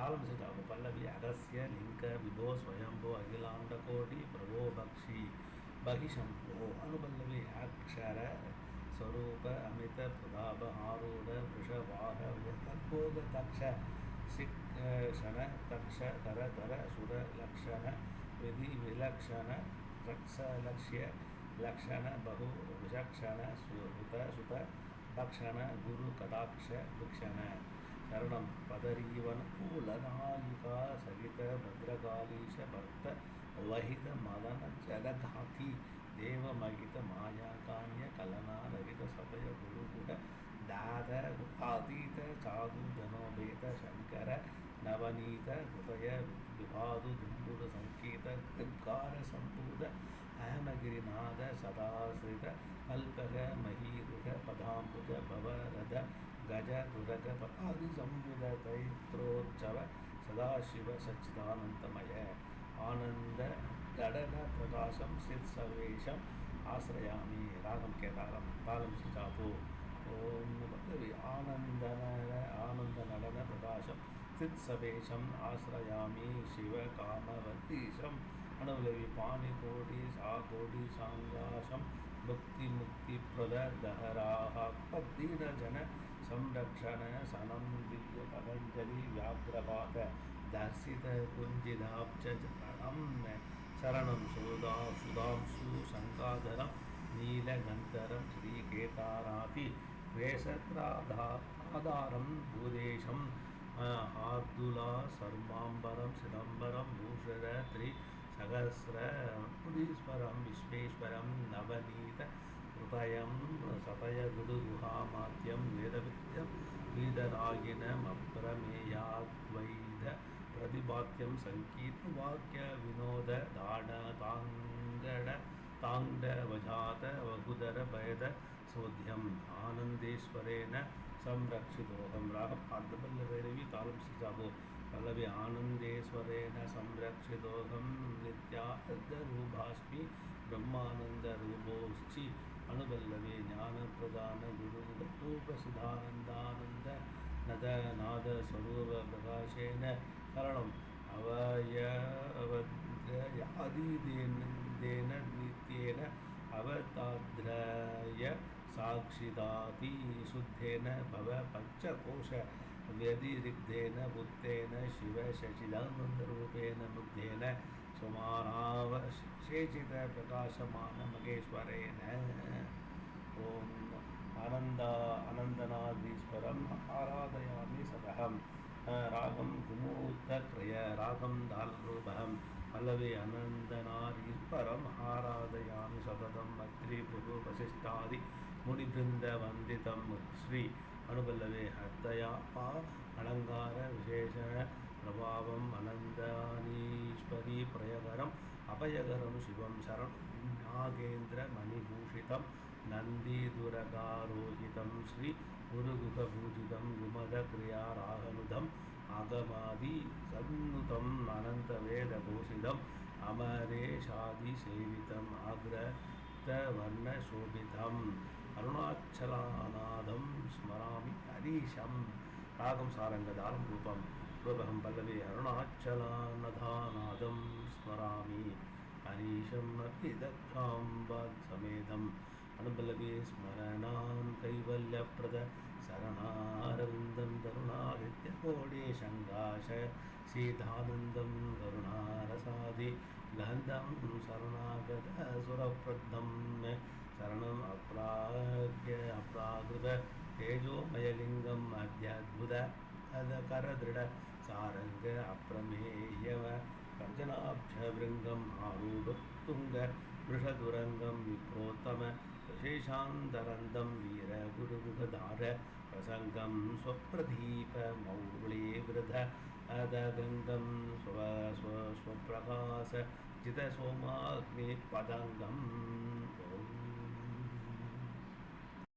तालं सिजाप पल्लवी अगस्य लिङ्ग विभो स्वयंभो अखिलाण्डकोटि प्रभो बक्षि बहिशम्भो अनुपल्लवी अक्षर स्वरूप अमित प्रताप वृषवाह तक्ष शिक्षण तक्ष कर धर सुर लक्षण विधि विलक्षण रक्ष लक्ष्य लक्षण बहु विचक्षण सुत सुत भक्षण गुरु कटाक्ष கரணம் பதறிவன் கூலநாயிகா சகித பத்ரகாலீஷ பக்த வஹித மதன ஜலகாதி தேவமகித மாயாகாமிய கலனா ரகித சபய குருகுர தாத குகாதீத சாது ஜனோபேத சங்கர நவநீத ஹுதய விபாது தும்புரு சங்கீத கிருத்கார சம்பூத அகமகிரிநாத சதாசிரித கல்பக மகீருக பதாம்புஜ பவரத கஜ துரக பதாதி சம்யுத தைத்ரோற்சவ சதாசிவ சச்சிதானந்தமய. ஆனந்த கடக பிரகாசம் சித் சவேஷம் ஆசிரயாமி. ராகம் கேதாரம் பாலம் சிதாபு ஓம் பதவி ஆனந்த நட ஆனந்த நடன பிரகாசம் சித் சவேஷம் ஆசிரயாமி. சிவ காமவதீஷம். அணுலவி பாணி கோடி சா கோடி சாங்காசம் अणुलवि पाणिकोटि साकोटि साङ्गाशं मुक्तिमुक्तिप्रदहराः दीनजन संरक्षण सनं दिव्य पतञ्जलि व्याघ्रपात दर्शित कुञ्जिदाब्ज चरणं शरणं सुधा सुधांशु शङ्काधरं नीलगन्धरं श्रीकेताराति वेषत्राधारं भूदेशं हार्दुला सर्वाम्बरं सिदम्बरं भूषर त्रिसहस्र मुनीश्वरं विश्वेश्वरं नवनीत हृदयं सतयगुरुगुहामाद्यं वेदविद्यं वीदरागिणमप्रमेयाद्वैध प्रतिपाद्यं सङ्गीतवाक्यविनोद दाडताङ्गड ताण्डवजात वहुदर भयद सोध्यम् आनन्देश्वरेण संरक्षितोऽहं रागम् अर्धपल्लवैरवि तालं सिजाबो पल्लवी आनन्देश्वरेण संरक्षितोऽहं नित्यार्धरूपास्मि ब्रह्मानन्दरूपोश्चि अनुपल्लवी ज्ञानप्रदान गुरुरूपसिद्धानन्दानन्द नद नाद स्वरूपप्रकाशेन शरणम् अवयवद्रयादिदेन नित्येन अवताद्रय साक्षिदाति शुद्धेन भव पञ्चकोश व्यतिरिक्तेन बुद्धेन शिव शशिदानन्दरूपेण मुग्धेन सुमानावशेषित प्रकाशमानमगेश्वरेण ॐ आनन्द आनन्दनादीश्वरम् आराधयामि सदहं रागं कुमूर्धक्रय रागं दालरूपहं पल्लवे अनन्दनारीश्वरम् आराधयामि सततं मत्रि भृगुवसिष्ठादि मुनिवृन्दवन्दितं श्री अनुपल्लवे हर्दया पा अलङ्कार பிரபாவம் அனந்தானீஸ்வரி பிரயகரம் அபயகரம் சிவம் சரண் நாகேந்திர மணிபூஷிதம் நந்திதுரகாரோஹிதம் ஸ்ரீ குருகுகபூஜிதம் விமத கிரியாராகனுதம் அகமாதி சன்னுதம் அனந்த வேத கோஷிதம் அமரேஷாதி சேவிதம் ஆக்ரத்தவர்ண சோபிதம் அருணாச்சலாநாதம் ஸ்மராமி ஹரீஷம் ராகம் சாரங்க ரூபம் रूपहं पल्लवी अरुणाचलानधानादं स्मरामि हरीशम् अपि दक्षाम्बात्समेतम् अनुपल्लवी स्मरणान् कैवल्यप्रद शरणारविन्दं तरुणादित्यकोटिशङ्काश सीतानन्दं करुणारसादि गन्धं शरणागतसुरप्रद्धं शरणम् अप्राग्य अप्राकृत तेजोमयलिङ्गम् अद्यद्भुत करदृढ सारङ्ग अप्रमेयव कर्जनाभ्यभृङ्गम् आरूढुङ्ग वृषदुरङ्गं विप्रोत्तम विशेषान्तरन्दं वीरगुरुमुखदार प्रसङ्गं स्वप्रदीपमौरुळीवृध अदगङ्गं स्व स्व स्वप्रकाश जितसोमाग्निपदङ्गम्